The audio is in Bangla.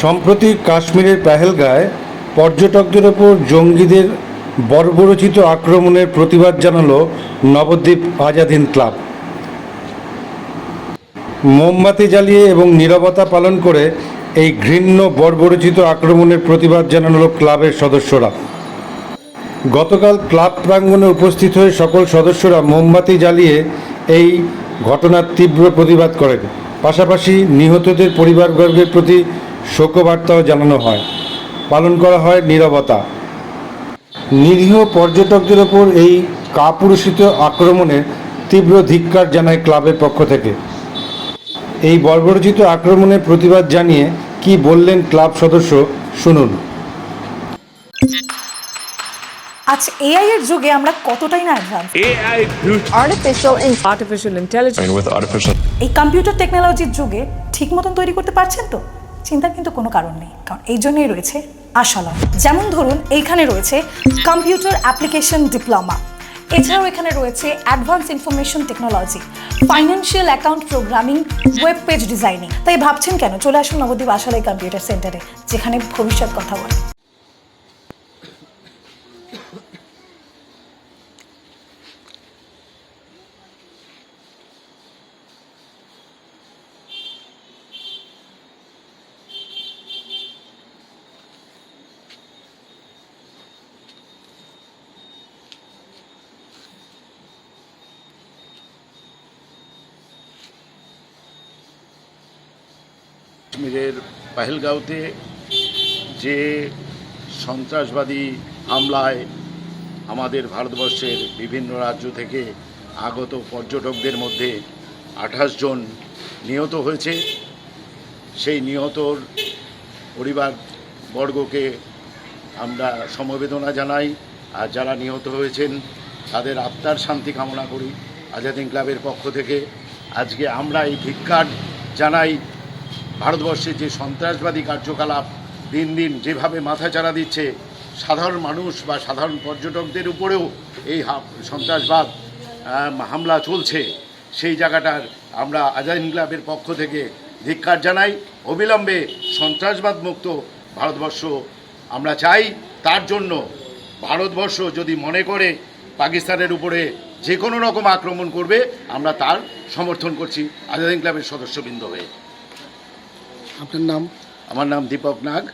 সম্প্রতি কাশ্মীরের পেহেলগায় পর্যটকদের ওপর জঙ্গিদের বর্বরচিত আক্রমণের প্রতিবাদ জানালো নবদ্বীপ আজাদ হিন্দ ক্লাব। মোমবাতি জ্বালিয়ে এবং নীরবতা পালন করে এই ঘৃণ্য, বর্বরচিত আক্রমণের প্রতিবাদ জানালো ক্লাবের সদস্যরা। গতকাল ক্লাব প্রাঙ্গণে উপস্থিত হয়ে সকল সদস্যরা মোমবাতি জ্বালিয়ে এই ঘটনার তীব্র প্রতিবাদ করেন। পাশাপাশি নিহতদের পরিবারবর্গের প্রতি শোকবার্তাও জানানো হয়। পালন করা হয় নীরবতা। নিরীহ পর্যটকদের ওপর এই কাপুরুষিত আক্রমণের তীব্র ধিক্কার জানায় ক্লাবের পক্ষ থেকে। এই বর্বরচিত আক্রমণের প্রতিবাদ জানিয়ে কি বললেন ক্লাব সদস্য শুনুন। আজ এআই এর যুগে আমরা কতটাই না advance intelligence. and with artificial এই কম্পিউটার টেকনোলজির যুগে ঠিক মতন তৈরি করতে পারছেন তো? চিন্তার কিন্তু কোনো কারণ নেই, কারণ এই জন্যই রয়েছে আশালম যেমন ধরুন, এইখানে রয়েছে কম্পিউটার অ্যাপ্লিকেশন ডিপ্লোমা এছাড়াও এখানে রয়েছে advance information technology financial account programming web page designing তাই ভাবছেন কেন? চলে আসুন নবদ্বীপ আশালয় কম্পিউটার সেন্টারে যেখানে ভবিষ্যৎ কথা বলে। কাশ্মীরের পাহেলগাঁওতে যে সন্ত্রাসবাদী হামলায় আমাদের ভারতবর্ষের বিভিন্ন রাজ্য থেকে আগত পর্যটকদের মধ্যে আঠাশ জন নিহত হয়েছে। সেই নিহতর পরিবারবর্গকে আমরা সমবেদনা জানাই। আর যারা নিহত হয়েছেন, তাদের আত্মার শান্তি কামনা করি আজাদিন ক্লাবের পক্ষ থেকে। আজকে আমরা এই ধিক্কার জানাই ভারতবর্ষে যে সন্ত্রাসবাদী কার্যকলাপ দিন দিন যেভাবে মাথাচাড়া দিচ্ছে, সাধারণ মানুষ বা সাধারণ পর্যটকদের উপরেও এই সন্ত্রাসবাদ হামলা চলছে। সেই জায়গাটার আমরা আজাদিন ক্লাবের পক্ষ থেকে ধিক্কার জানাই। অবিলম্বে সন্ত্রাসবাদ মুক্ত ভারতবর্ষ আমরা চাই। তার জন্য ভারতবর্ষ যদি মনে করে পাকিস্তানের উপরে যে কোনো রকম আক্রমণ করবে, আমরা তার সমর্থন করছি। আজাদিন ক্লাবের সদস্যবৃন্দ হয়ে। আপনার নাম? আমার নাম দীপক নাগ।